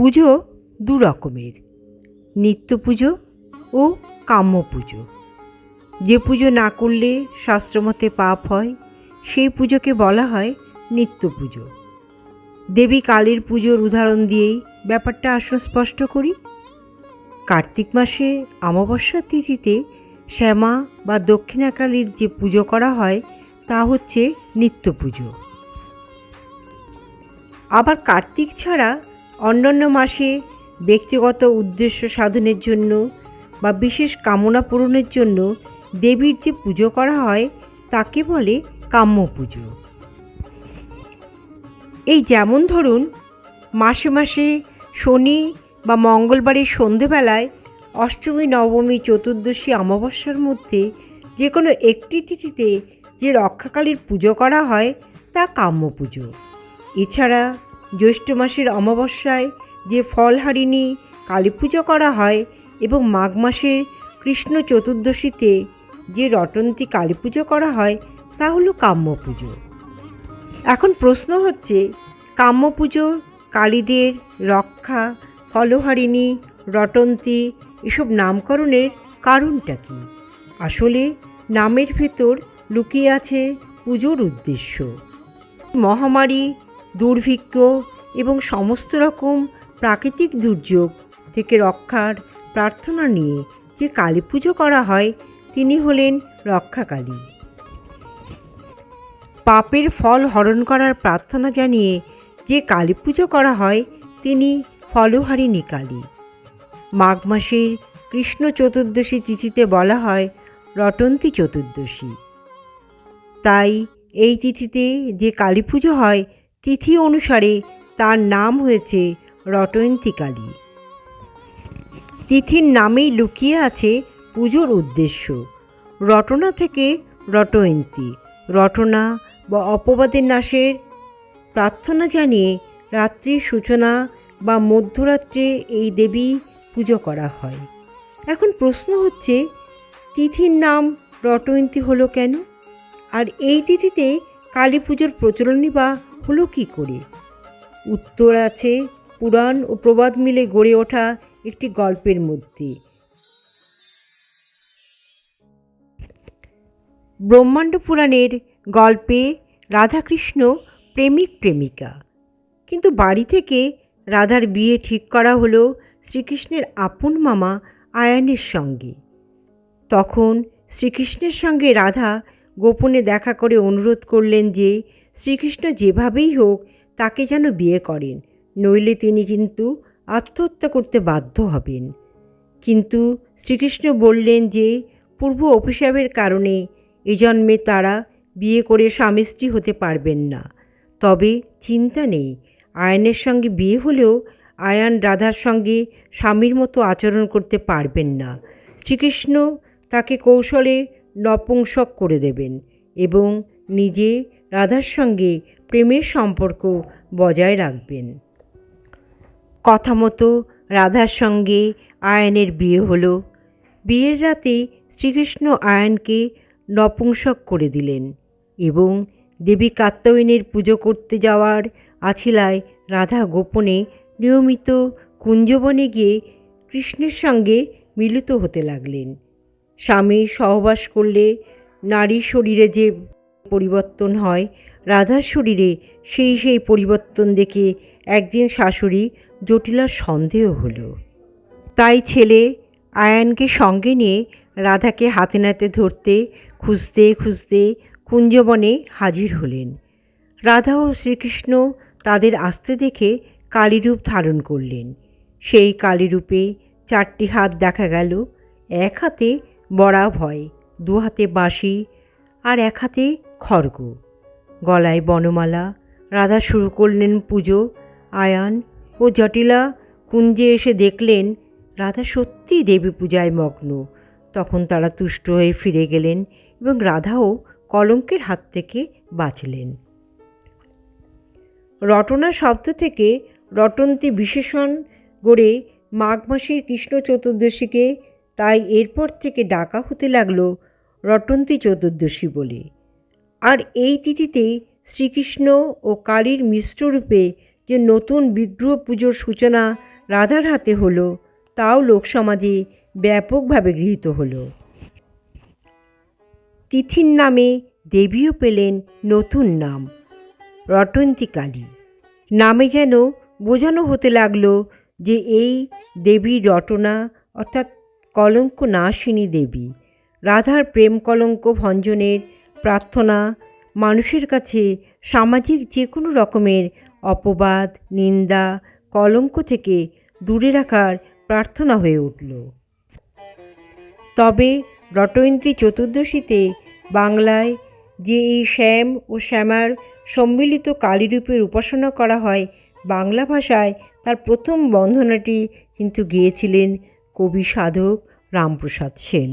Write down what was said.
পুজো দু রকমের। নিত্য পুজো ও কাম্য পুজো। যে পুজো না করলে শাস্ত্রমতে পাপ হয়, সেই পুজোকে বলা হয় নিত্য পুজো। দেবী কালীর পুজোর উদাহরণ দিয়েই ব্যাপারটা আসলে স্পষ্ট করি। কার্তিক মাসে অমাবস্যার তিথিতে শ্যামা বা দক্ষিণাকালীর যে পুজো করা হয়, তা হচ্ছে নিত্য পুজো। আবার কার্তিক ছাড়া অন্যান্য মাসে ব্যক্তিগত উদ্দেশ্য সাধনের জন্য বা বিশেষ কামনা পূরণের জন্য দেবীর যে পুজো করা হয়, তাকে বলে কাম্য পুজো। এই যেমন ধরুন, মাসে মাসে শনি বা মঙ্গলবারের সন্ধেবেলায় অষ্টমী, নবমী, চতুর্দশী, অমাবস্যার মধ্যে যে কোনো একটি তিথিতে যে রক্ষাকালীর পুজো করা হয়, তা কাম্য পুজো। এছাড়া জ্যৈষ্ঠ মাসের অমাবস্যায় যে ফলহারিণী কালী পুজো করা হয় এবং মাঘ মাসের কৃষ্ণ চতুর্দশীতে যে রটন্তী কালী পুজো করা হয়, তা হলো কাম্য পুজো। এখন প্রশ্ন হচ্ছে, কাম্য পুজো, কালীদের রক্ষা, ফলহারিণী, রটন্তী এসব নামকরণের কারণটা কি? আসলে নামের ভেতর লুকিয়ে আছে পুজোর উদ্দেশ্য। মহামারী দুর্ভিক্ষ এবং সমস্ত রকম প্রাকৃতিক দুর্যোগ থেকে রক্ষার প্রার্থনা নিয়ে যে কালী পুজো করা হয়, তিনি হলেন রক্ষাকালী। পাপের ফল হরণ করার প্রার্থনা জানিয়ে যে কালী পুজো করা হয়, তিনি ফলহারিণী কালী মাঘ মাসের কৃষ্ণ চতুর্দশী তিথিতে বলা হয় রটন্তী চতুর্দশী। তাই এই তিথিতে যে কালী পুজো হয় তিথি অনুসারে তার নাম হয়েছে রটন্তী কালী তিথির নামেই লুকিয়ে আছে পুজোর উদ্দেশ্য। রটনা থেকে রটয়ন্তী রটনা বা অপবাদের নাশের প্রার্থনা জানিয়ে রাত্রির সূচনা বা মধ্যরাত্রে এই দেবী পুজো করা হয়। এখন প্রশ্ন হচ্ছে, তিথির নাম রটয়ন্তী হলো কেন? আর এই তিথিতে কালী পুজোর প্রচলনই বা হলো কী করে? উত্তর আছে, পুরাণ ও প্রবাদ মিলে গড়ে ওঠা একটি গল্পের মধ্যে। ব্রহ্মাণ্ড পুরাণের গল্পে রাধাকৃষ্ণ প্রেমিক প্রেমিকা। কিন্তু বাড়ি থেকে রাধার বিয়ে ঠিক করা হলো শ্রীকৃষ্ণের আপন মামা আয়ানের সঙ্গে। তখন শ্রীকৃষ্ণের সঙ্গে রাধা গোপনে দেখা করে অনুরোধ করলেন যে শ্রীকৃষ্ণ যেভাবেই হোক তাকে যেন বিয়ে করেন, নইলে তিনি কিন্তু আত্মহত্যা করতে বাধ্য হবেন। কিন্তু শ্রীকৃষ্ণ বললেন যে, পূর্ব অভিশাপের কারণে এ জন্মে তারা বিয়ে করে স্বামী স্ত্রী হতে পারবেন না। তবে চিন্তা নেই, আয়নের সঙ্গে বিয়ে হলেও আয়ান রাধার সঙ্গে স্বামীর মতো আচরণ করতে পারবেন না। শ্রীকৃষ্ণ তাকে কৌশলে নপুংসক করে দেবেন এবং নিজে রাধার সঙ্গে প্রেমের সম্পর্ক বজায় রাখবেন। কথা মতো রাধার সঙ্গে আয়নের বিয়ে হলো। বিয়ের রাতে শ্রীকৃষ্ণ আয়নকে নপুংসক করে দিলেন এবং দেবী কাত্যায়নের পুজো করতে যাওয়ার আছিলায় রাধা গোপনে নিয়মিত কুঞ্জবনে গিয়ে কৃষ্ণের সঙ্গে মিলিত হতে লাগলেন। স্বামী সহবাস করলে নারীর শরীরে যে পরিবর্তন হয়। রাধার শরীরে সেই সেই পরিবর্তন দেখে একদিন শাশুড়ি জটিলার সন্দেহ হলো। তাই ছেলে আয়ানকে সঙ্গে নিয়ে রাধাকে হাতে নাতে ধরতে খুঁজতে খুঁজতে কুঞ্জবনে হাজির হলেন। রাধা ও শ্রীকৃষ্ণ তাদের আসতে দেখে কালীরূপ ধারণ করলেন। সেই কালীরূপে চারটি হাত দেখা গেল, এক হাতে বড়া ভয় দু হাতে বাঁশি আর এক হাতে খড়গ। গলায় বনমালা, রাধা শুরু করলেন পুজো, আয়ান ও জটিলা কুঞ্জে এসে দেখলেন রাধা সত্যিই দেবী পূজায় মগ্ন। তখন তারা তুষ্ট হয়ে ফিরে গেলেন এবং রাধাও কলঙ্কের হাত থেকে বাঁচলেন। রটনা শব্দ থেকে রটন্তি বিশেষণ গড়ে মাঘ মাসের কৃষ্ণ চতুর্দশীকে তাই এরপর থেকে ডাকা হতে লাগল রটন্তি চতুর্দশী বলে। আর এই তিথিতেই শ্রীকৃষ্ণ ও কালীর মিশ্র রূপে যে নতুন বিগ্রহ পুজোর সূচনা রাধার হাতে হলো, তাও লোকসমাজে ব্যাপকভাবে গৃহীত হলো। তিথির নামে দেবীও পেলেন নতুন নাম, রটন্তী কালী। নামে যেন বোঝানো হতে লাগল যে এই দেবী রটনা, অর্থাৎ কলঙ্ক নাশিনী দেবী, রাধার প্রেম কলঙ্ক ভঞ্জনের প্রার্থনা, মানুষের কাছে সামাজিক যে কোনো রকমের অপবাদ, নিন্দা, কলঙ্ক থেকে দূরে রাখার প্রার্থনা হয়ে উঠল। তবে রটয়ন্তী চতুর্দশীতে বাংলায় যে এই শ্যাম ও শ্যামার সম্মিলিত কালীরূপের উপাসনা করা হয় বাংলা ভাষায়, তার প্রথম বন্ধনাটি কিন্তু গেয়েছিলেন কবি সাধক রামপ্রসাদ সেন।